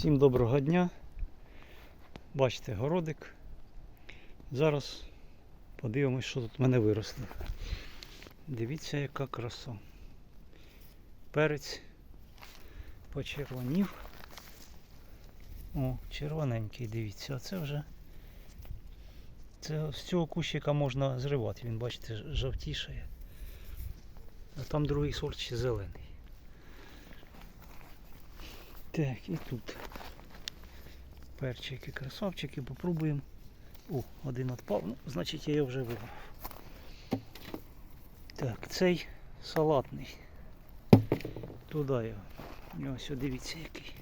Всім доброго дня. Бачите, городик. Зараз подивимось, що тут в мене виросло. Дивіться, яка краса. Перець почервонів. О, червоненький, дивіться, а це вже. Це з цього кущика можна зривати, він, бачите, жовтішає. А там другий сорт ще зелений. Так, і тут. Перчики, красавчики, попробуємо. О, один відпав, ну, значить я його вже вибрав. Так, цей салатний. Туди його. Ось, дивіться, який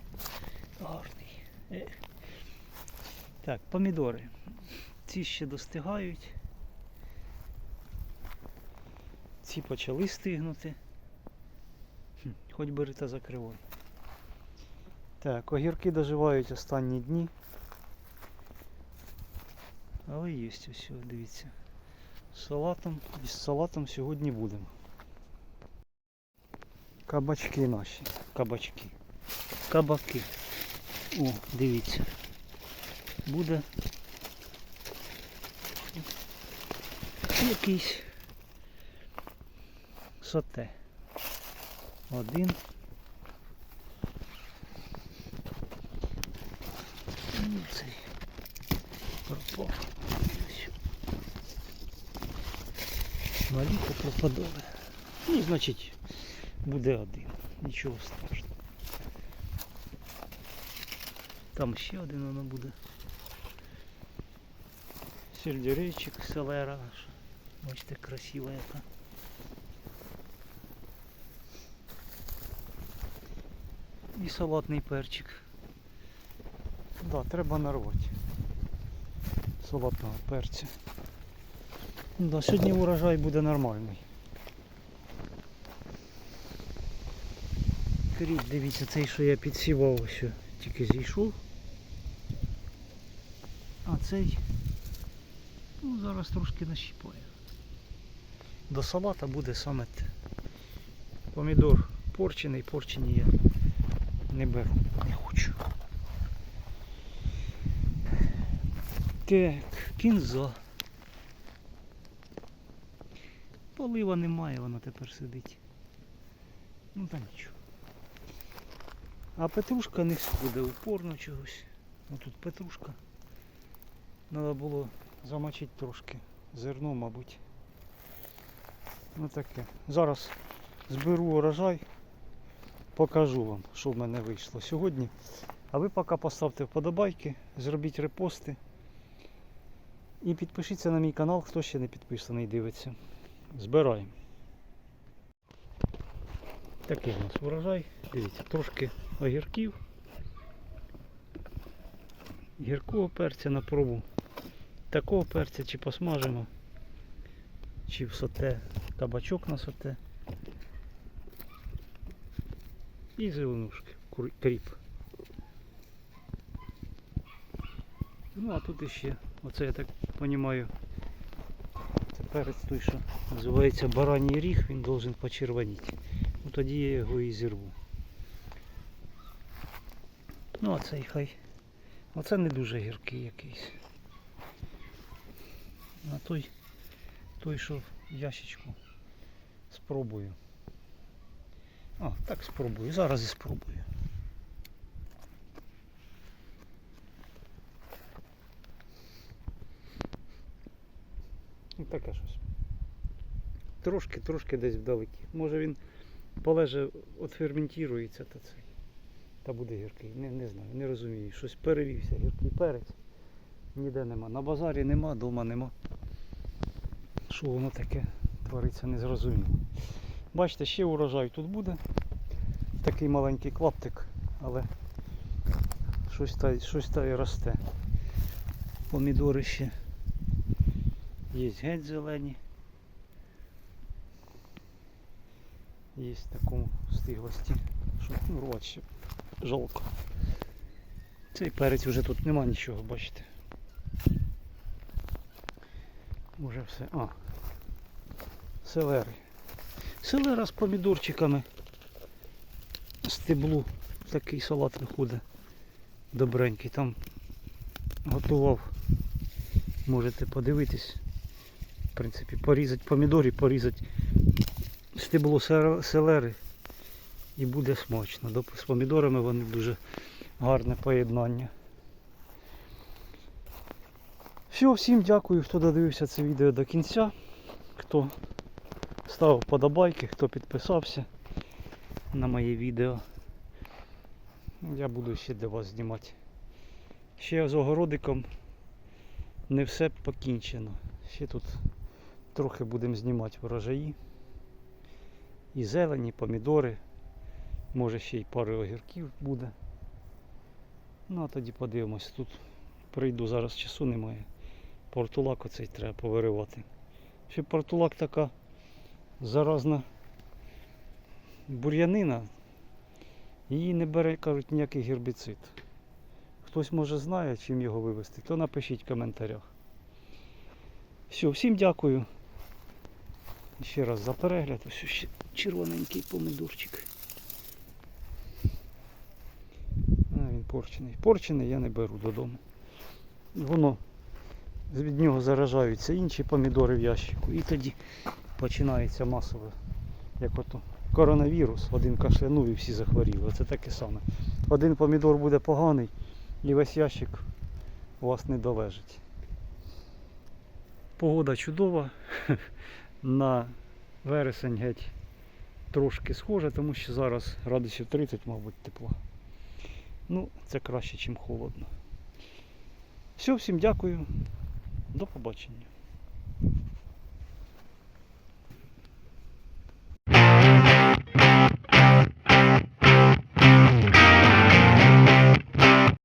гарний. Ех. Так, помідори. Ці ще достигають. Ці почали стигнути. Хм, Хоч бери та закривай. Так, огірки доживають останні дні. Але є ось, дивіться. З салатом, із салатом сьогодні будемо. Кабачки наші. Кабачки. Кабаки. О, дивіться. Буде якийсь соте. Один. Ну, цей пропав. Ось. Малі. Ну, значить, буде один. Нічого страшного. Там ще один воно буде. Сельдерейчик, селера наша. Бачите, красива яка. І салатний перчик. Да, треба нарвати. Салатного перця. Да, сьогодні урожай буде нормальний. Кріп, дивіться, цей, що я підсівав, ось тільки зійшов. А цей ну, зараз трошки нащіпаю. До салата буде саме. Помідор порчений, порчені я не беру, не хочу. Так, кінза. Полива немає, вона тепер сидить. Ну та нічого. А петрушка не сходить упорно чогось. Ну тут петрушка. Треба було замочити трошки. Зерно, мабуть. Ну таке. Зараз зберу урожай, покажу вам, що в мене вийшло сьогодні. А ви поки поставте вподобайки, зробіть репости. І підпишіться на мій канал, хто ще не підписаний дивиться. Збираємо. Такий у нас урожай. Дивіться, трошки огірків. Гіркого перця на пробу. Такого перця чи посмажимо, чи в соте, кабачок на соте. І зеленушки, кріп. Ну а тут іще, оце я так розумію, це перець той, що називається бараній ріг, він должен почервоніти. Ну тоді я його і зірву. Ну а цей хай. Оце не дуже гіркий якийсь. А той, той, що в ящичку спробую. А, так спробую. Зараз і спробую. Таке щось. Трошки, трошки десь вдалекі. Може він полеже, отферментується та цей. Та буде гіркий. Не, не знаю, не розумію. Щось перевівся, гіркий перець. Ніде нема. На базарі нема, вдома нема. Що воно таке твориться, не зрозуміло. Бачите, ще урожай тут буде. Такий маленький клаптик, але щось та, щось та і росте. Помідори ще є геть зелені. Є в такому стиглості, що ну, рвати ще жалко. Цей перець вже тут нема нічого, бачите. Уже все. А. Селери. Селера з помідорчиками. Стеблу. Такий салат виходить. добренький. Там готував. Можете подивитись. В принципі, порізати помідорі, порізати стебло селери і буде смачно. З помідорами вони дуже гарне поєднання. Все, всім дякую, хто додивився це відео до кінця, хто ставив подобайки, хто підписався на моє відео. Я буду ще для вас знімати. Ще з огородиком не все покінчено. Ще тут трохи будемо знімати врожаї. І зелені, і помідори. Може ще й пару огірків буде. Ну а тоді подивимось. Тут прийду, зараз часу немає. Портулак оцей треба повиривати. Ще портулак така заразна бур'янина. Її не бере, кажуть, ніякий гербіцид. Хтось може знає, чим його вивести, то напишіть в коментарях. Все, всім дякую. Ще раз за перегляд. Ось ще червоненький помидорчик. А, він порчений. Порчений я не беру додому. Воно від нього заражаються інші помідори в ящику. І тоді починається масове, як ото коронавірус, один кашлянув і всі захворіли. Це таке саме. Один помідор буде поганий і весь ящик у вас не долежить. Погода чудова. На вересень геть трошки схоже, тому що зараз градусів 30, мабуть, тепла. Ну, це краще, ніж холодно. Все, всім дякую. До побачення.